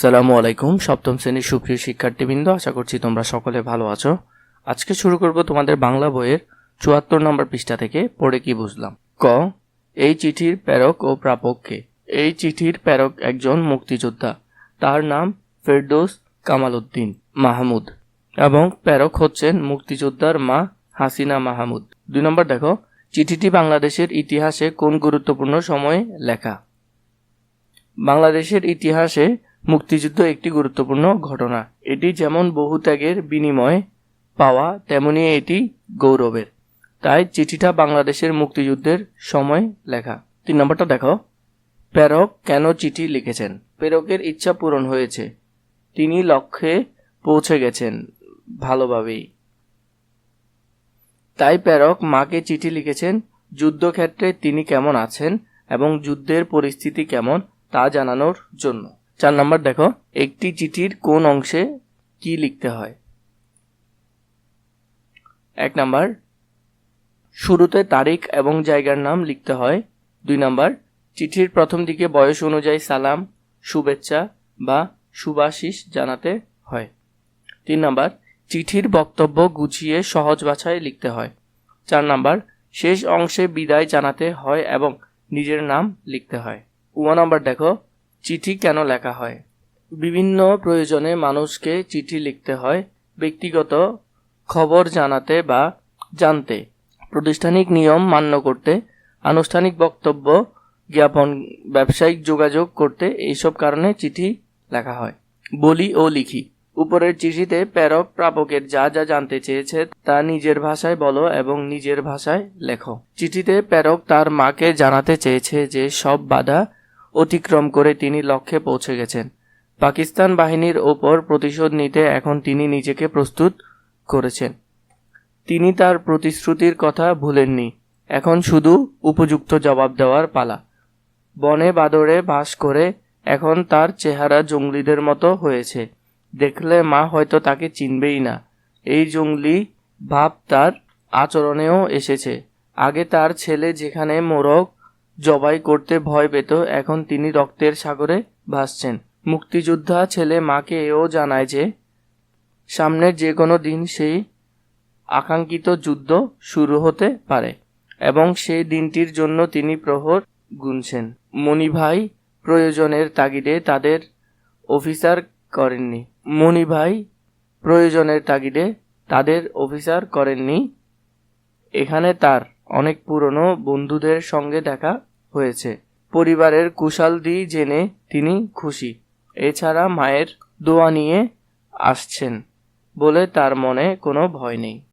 সালামু আলাইকুম, সপ্তম শ্রেণির সুপ্রিয় শিক্ষার্থীবৃন্দ, আশা করছি তোমরা সকলে ভালো আছো। আজকে শুরু করব তোমাদের বাংলা বইয়ের চুয়াত্তর নম্বর পৃষ্ঠা থেকে, পড়ে কি বুঝলাম? ক, এই চিঠির প্রেরক ও প্রাপককে। এই চিঠির প্রেরক একজন মুক্তিযোদ্ধা। তার নাম ফেরদৌস কামাল উদ্দিন মাহমুদ এবং প্রেরক হচ্ছেন মুক্তিযোদ্ধার মা হাসিনা মাহমুদ। দুই নম্বর দেখো, চিঠিটি বাংলাদেশের ইতিহাসে কোন গুরুত্বপূর্ণ সময়ে লেখা? বাংলাদেশের ইতিহাসে মুক্তিযুদ্ধ একটি গুরুত্বপূর্ণ ঘটনা। এটি যেমন বহু ত্যাগের বিনিময়ে পাওয়া, তেমনি এটি গৌরবের। তাই চিঠিটা বাংলাদেশের মুক্তিযুদ্ধের সময় লেখা। তিন নম্বরটা দেখো প্রেরক কেন চিঠি লিখেছেন? প্রেরকের ইচ্ছা পূরণ হয়েছে। তিনি লক্ষ্যে পৌঁছে গেছেন ভালোভাবেই। তাই প্রেরক মাকে চিঠি লিখেছেন, যুদ্ধক্ষেত্রে তিনি কেমন আছেন এবং যুদ্ধের পরিস্থিতি কেমন তা জানানোর জন্য। চার নম্বর দেখো, একটি চিঠির কোন অংশে কি লিখতে হয়? এক নাম্বার, শুরুতে তারিখ এবং জায়গার নাম লিখতে হয়। দুই নাম্বার, চিঠির প্রথম দিকে বয়স অনুযায়ী সালাম, শুভেচ্ছা বা শুভাশিস জানাতে হয়। তিন নাম্বার, চিঠির বক্তব্য গুছিয়ে সহজ ভাষায় লিখতে হয়। চার নাম্বার, শেষ অংশে বিদায় জানাতে হয় এবং নিজের নাম লিখতে হয়। ওয়ান নাম্বার দেখো চিঠি কেন লেখা হয়? বিভিন্ন প্রয়োজনে মানুষকে চিঠি লিখতে হয়, ব্যক্তিগত খবর জানাতে বা জানতে, প্রতিষ্ঠানিক নিয়ম মান্য করতে, আনুষ্ঠানিক বক্তব্য জ্ঞাপন, ব্যবসায়িক যোগাযোগ করতে এইসব কারণে চিঠি লেখা হয়। বলি ও লিখি। উপরের চিঠিতে প্রেরক প্রাপকের যা যা জানতে চেয়েছে তা নিজের ভাষায় বলো এবং নিজের ভাষায় লেখো। চিঠিতে প্রেরক তার মাকে জানাতে চেয়েছে যে সব বাধা অতিক্রম করে তিনি লক্ষ্যে পৌঁছে গেছেন। পাকিস্তান বাহিনীর ওপর প্রতিশোধ নিতে এখন তিনি নিজেকে প্রস্তুত করেছেন। তিনি তার প্রতিশ্রুতির কথা ভুলেননি। এখন শুধু উপযুক্ত জবাব দেওয়ার পালা। বনে বাদরে বাস করে এখন তার চেহারা জঙ্গলিদের মতো হয়েছে। দেখলে মা হয়তো তাকে চিনবেই না। এই জঙ্গলি ভাব তার আচরণেও এসেছে। আগে তার ছেলে যেখানে মোরগ জবাই করতে ভয় পেত, এখন তিনি রক্তের সাগরে ভাসছেন। মুক্তিযোদ্ধা ছেলে মাকে এও জানায় যে, সামনের যে কোনো দিন সেই আকাঙ্ক্ষিত যুদ্ধ শুরু হতে পারে, এবং সেই দিনটির জন্য তিনি প্রহর গুনছেন। মণিভাই প্রয়োজনের তাগিদে তাদের অফিসার করেননি। মণিভাই প্রয়োজনের তাগিদে তাদের অফিসার করেননি। এখানে তার অনেক পুরনো বন্ধুদের সঙ্গে দেখা হয়েছে। পরিবারের কুশালদি জেনে তিনি খুশি। এছাড়া মায়ের দোয়া নিয়ে আসছেন বলে তার মনে কোনো ভয় নেই।